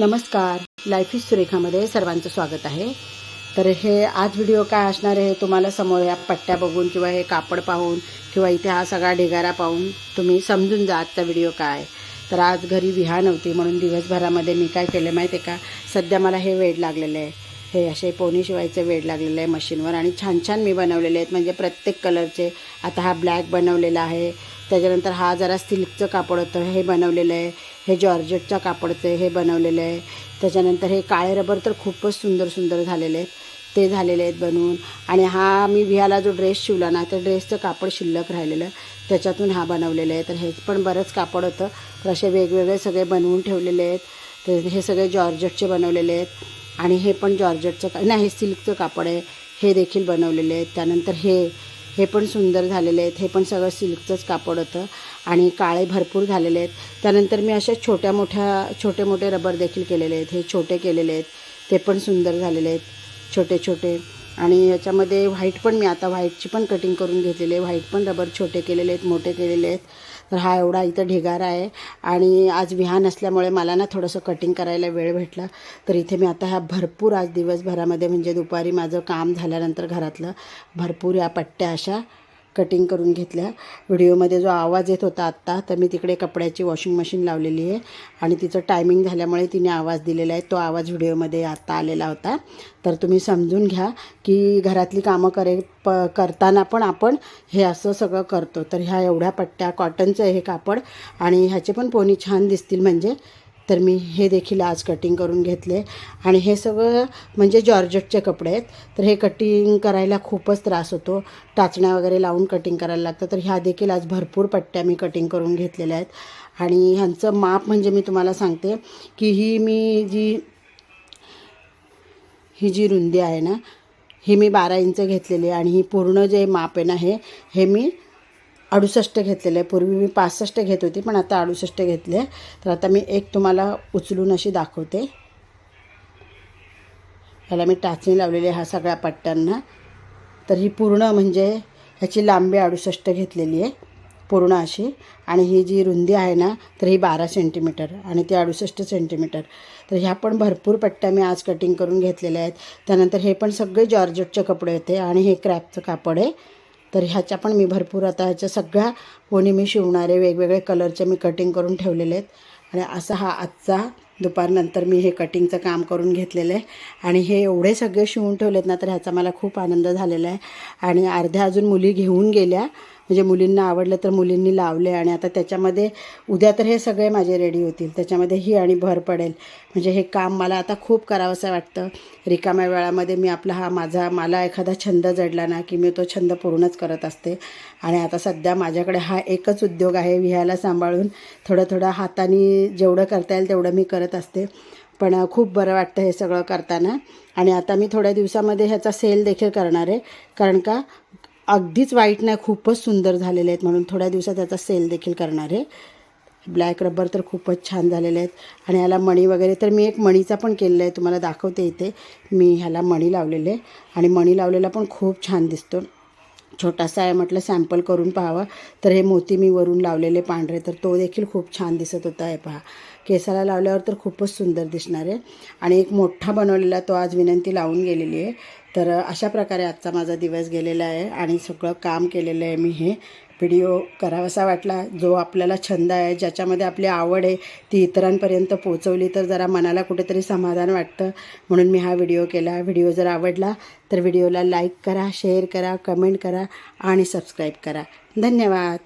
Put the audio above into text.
नमस्कार. Life is सुरेखामध्ये सर्वांचं स्वागत आहे. तर हे आज व्हिडिओ काय असणार आहे तुम्हाला समोर या पट्ट्या बघून किंवा हे कापड पाहून किंवा इथे हा सगळा ढिगारा पाहून तुम्ही समजून जा आजचा व्हिडिओ काय. तर आज घरी विहा नव्हती म्हणून दिवसभरामध्ये मी काय केलं माहिती आहे का? सध्या मला हे वेड लागलेलं आहे. हे असे पोनी शिवायचं वेड लागलेलं आहे मशीनवर आणि छान छान मी बनवलेले आहेत. म्हणजे प्रत्येक कलरचे आता हा ब्लॅक बनवलेला आहे. त्याच्यानंतर हा जरा सिल्कचं कापड होतं. हे बनवलेलं आहे. हे जॉर्जेटच्या कापडचं हे बनवलेलं आहे. त्याच्यानंतर हे काळे रबर तर खूपच सुंदर सुंदर झालेले आहेत. ते झालेले आहेत बनवून. आणि हा मी विहाला जो ड्रेस शिवला ना त्या ड्रेसचं कापड शिल्लक राहिलेलं त्याच्यातून हा बनवलेलं आहे तर हे पण बरंच कापड होतं. तर असे वेगवेगळे सगळे बनवून ठेवलेले आहेत. तर हे सगळे जॉर्जेटचे बनवलेले आहेत. आणि हे पण जॉर्जेटचं का नाही हे सिल्कचं कापड आहे. हे देखील बनवलेले आहेत. त्यानंतर हे हे पण सुंदर झालेले आहेत. हे पण सगळं सिल्कचंच कापड होतं आणि काळे भरपूर झालेले आहेत. त्यानंतर मी अशा छोट्या मोठ्या छोटे मोठे रबर देखील केलेले आहेत. हे छोटे केलेले आहेत. ते पण सुंदर झालेले आहेत. छोटे छोटे. आणि याच्यामध्ये व्हाईट पण मी आता व्हाईटची पण कटिंग करून घेतलेली आहे. व्हाईट पण रबर छोटे केलेले आहेत मोठे केलेले आहेत. तर हा एवढा इथं ढिगारा आहे. आणि आज विहान असल्यामुळे मला ना थोडंसं कटिंग करायला वेळ भेटला. तर इथे मी आता ह्या भरपूर आज दिवसभरामध्ये म्हणजे दुपारी माझं काम झाल्यानंतर घरातलं भरपूर या पट्ट्या अशा कटिंग करून घेतल्या. व्हिडिओमध्ये जो आवाज येत होता आत्ता तर मी तिकडे कपड्याची वॉशिंग मशीन लावलेली आहे. आणि तिचं टायमिंग झाल्यामुळे तिने आवाज दिलेला आहे. तो आवाज व्हिडिओमध्ये आत्ता आलेला होता. तर तुम्ही समजून घ्या की घरातली कामं करे प करताना पण आपण हे असं सगळं करतो. तर ह्या एवढ्या पट्ट्या कॉटनचं हे कापड. आणि ह्याचे पण पोनी छान दिसतील. म्हणजे तर मी हे देखील आज कटिंग करून घेतले. आणि हे सगळं म्हणजे जॉर्जेटचे कपडे आहेत. तर हे कटिंग करायला खूपच त्रास होतो. टाचण्या वगैरे लावून कटिंग करायला लागतं. तर ह्या देखील आज भरपूर पट्ट्या मी कटिंग करून घेतलेल्या आहेत. आणि ह्यांचं माप म्हणजे मी तुम्हाला सांगते की ही मी जी ही जी रुंदी आहे ना ही मी बारा इंच घेतलेली आहे. आणि ही पूर्ण जे माप आहे ना हे हे मी अडुसष्ट घेतलेलं. आहे पूर्वी मी पासष्ट घेत होती पण आता अडुसष्ट घेतले. तर आता मी एक तुम्हाला उचलून अशी दाखवते. ह्याला मी टाचणी लावलेली आहे हा सगळ्या पट्ट्यांना. तर ही पूर्ण म्हणजे ह्याची लांबी अडुसष्ट घेतलेली आहे पूर्ण अशी. आणि ही जी रुंदी आहे ना तर ही बारा सेंटीमीटर आणि ती अडुसष्ट सेंटीमीटर. तर ह्या पण भरपूर पट्ट्या मी आज कटिंग करून घेतलेल्या आहेत. त्यानंतर हे पण सगळे जॉर्जेटचे कपडे होते आणि हे क्रॅपचं कापड आहे. तर ह्याच्या पण मी भरपूर आता ह्याच्या सगळ्या कोणी मी शिवणारे वेगवेगळे कलरचे मी कटिंग करून ठेवलेले आहेत. आणि असा हा आजचा दुपारनंतर मी हे कटिंगचं काम करून घेतलेलं आहे. आणि हे एवढे सगळे शिवून ठेवलेत ना तर ह्याचा मला खूप आनंद झालेला आहे. आणि अर्ध्या अजून मुली घेऊन गेल्या. म्हणजे मुलींना आवडलं तर मुलींनी लावले आणि आता त्याच्यामध्ये उद्या तर हे सगळे माझे रेडी होतील. त्याच्यामध्ये ही आणि भर पडेल. म्हणजे हे काम मला आता खूप करावंसं वाटतं. रिकाम्या वेळामध्ये मी आपला हा माझा मला एखादा छंद जडला ना की मी तो छंद पूर्णच करत असते. आणि आता सध्या माझ्याकडे हा एकच उद्योग आहे विहायला सांभाळून. थोडं थोडं हाताने जेवढं करता येईल तेवढं मी करत असते. पण खूप बरं वाटतं हे सगळं करताना. आणि आता मी थोड्या दिवसामध्ये ह्याचा सेल देखील करणार आहे. कारण का? अगदीच वाईट नाही खूपच सुंदर झालेले आहेत. म्हणून थोड्या दिवसात त्याचा सेल देखील करणार आहे. ब्लॅक रबर तर खूपच छान झालेले आहेत. आणि ह्याला मणी वगैरे तर मी एक मणीचा पण केलेला आहे तुम्हाला दाखवते इथे. मी ह्याला मणी लावलेले आणि मणी लावलेला पण खूप छान दिसतो. छोटासा आहे म्हटलं सॅम्पल करून पाहावं. तर हे मोती मी वरून लावलेले पांढरे तर तो देखील खूप छान दिसत होता आहे पहा. केसाला लावल्यावर तर खूपच सुंदर दिसणार आहे. आणि एक मोठा बनवलेला तो आज विनंती लावून गेलेली आहे. तर अशा प्रकारे आजचा माझा दिवस गेलेला आहे आणि सगळं काम केलेलं आहे मी हे. व्हिडिओ करावासा वाटला. जो आपल्याला छंद आहे ज्याच्यामध्ये आपली आवड आहे ती इतरांपर्यंत पोचवली तर जरा मनाला कुठेतरी समाधान वाटतं. म्हणून मी हा व्हिडिओ केला. व्हिडिओ जर आवडला तर व्हिडिओला लाईक करा शेअर करा कमेंट करा आणि सबस्क्राईब करा. धन्यवाद.